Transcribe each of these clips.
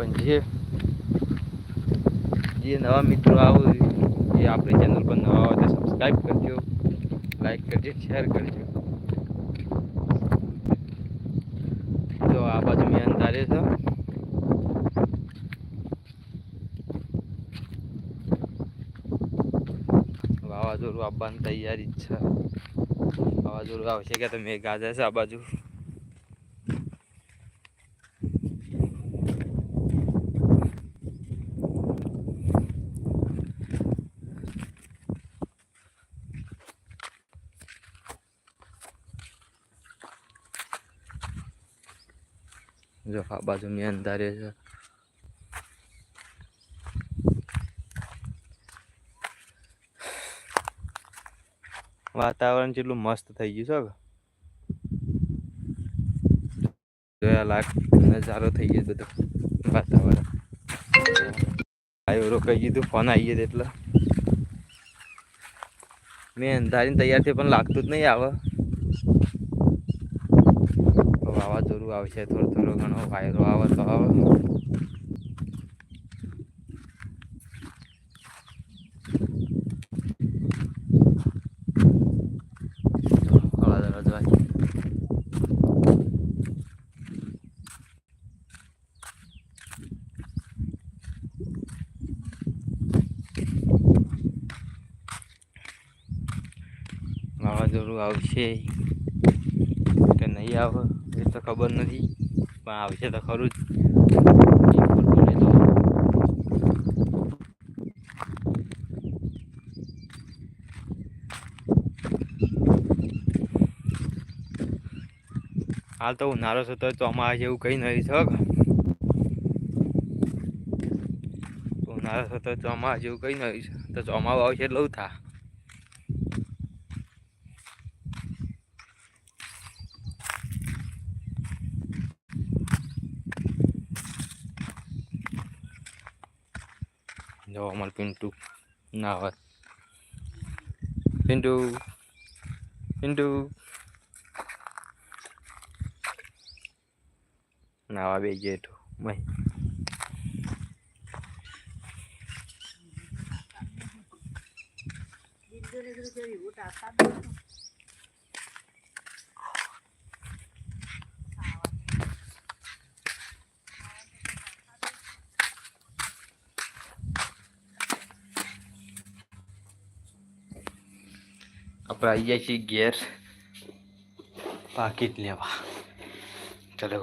પણ જે જે નવા મિત્રો આવો એ આપણી ચેનલ પર નવા હોય તો સબસ્ક્રાઈબ કરજો લાઈક કરજો શેર કરજો. તો આ બાજુ મેં અંધારે છે. વાવાઝોડું આવવાની તૈયારી જ છે. વાવાઝોડું આવશે કે તમે ગાજા છે આ બાજુ? જો આ બાજુ મેન અંધારે છે. વાતાવરણ જેટલું મસ્ત થઈ ગયું છે જોયા લાખ નજારો થઈ ગયો બધો. વાતાવરણ. આવ્યો કહી દીધું ફોન આવી ગયો એટલે. મેં અંધારીને તૈયાર થઈ પણ લાગતું જ નહીં આવે. વાવાઝોડું આવશે થોડો થોડો ઘણો વાયરો આવે તો આવે. વાવાઝોડું આવશે કે નહીં આવે? એ તો ખબર નથી, પણ આવશે તો ખરું જ. હાલ તો ઉનાળો થતો તો ચોમાસા જેવું કંઈ નહીં છે. ઉનાળો થતો તો જેવું કંઈ નહીં તો ચોમાસું આવશે એટલે થા જો અમાર પિન્ટુ ના હોય પિન્ટુ પિન્ટુ નાવા બે Thank મય આપણે આવી જાય છીએ ઘેર પાકીટ લેવા ચલો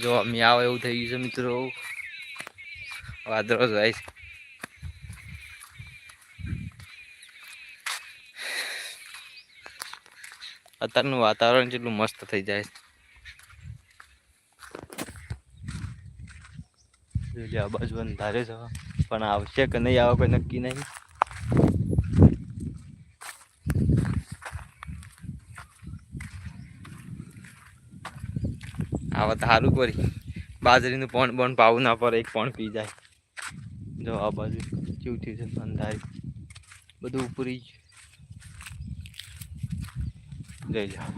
જો અમે આવે એવું થઈ ગયું છે મિત્રો. વાદળો જાય છે. અત્યારનું વાતાવરણ કેટલું મસ્ત થઈ જાય છે. બાજુ અંધારે છે, પણ આવશે કે નહીં, આવે કોઈ નક્કી નહીં. આવે તો સારું કરી બાજરીનું પણ પણ પાવું ના પડે, એક પણ પી જાય. જો આ બાજુ કેવું થયું છે, અંધારી. બધું ઉપરી જઈ જાઓ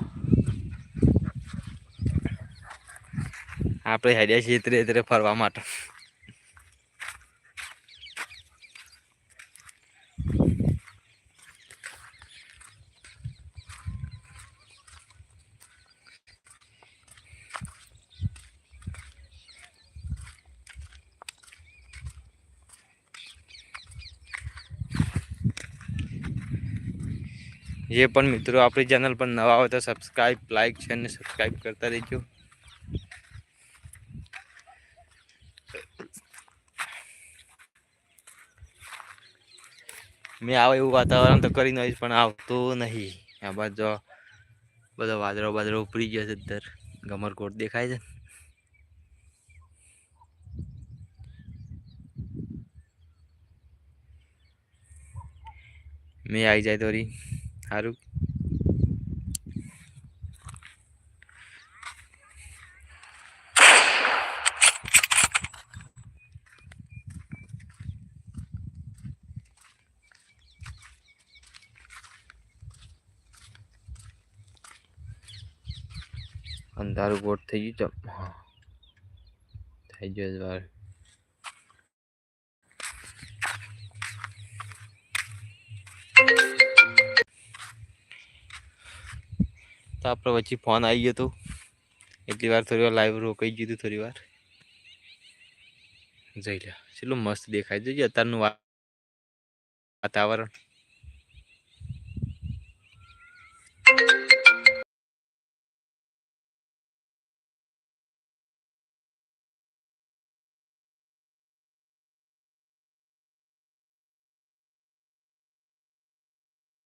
આપણે હેડ્યા છીએ ત્રે ત્રે ફરવા માટે. જે પણ મિત્રો આપણી ચેનલ પર નવા હોય તો સબસ્ક્રાઈબ લાઈક છે અને સબસ્ક્રાઈબ કરતા રહેજો. મેં આવે એવું વાતાવરણ તો કરી નહીશ પણ આવતું નહીં. આ બાજુ જો બધો વાદળો વાદળો ઉપડી ગયો છે અંદર. ગમરકોટ દેખાય છે મેં આવી જાય તો રી. સારું. અંધારું ગોટ થઈ ગયું. થઈ ગયો જ તો આપણે વચ્ચે ફોન આવી ગયો તો. એટલી વાર થોડી વાર લાઈવ રોકાઈ ગયું હતું થોડી વાર. જઈ લે કેટલું મસ્ત દેખાય છે અત્યારનું વાતાવરણ.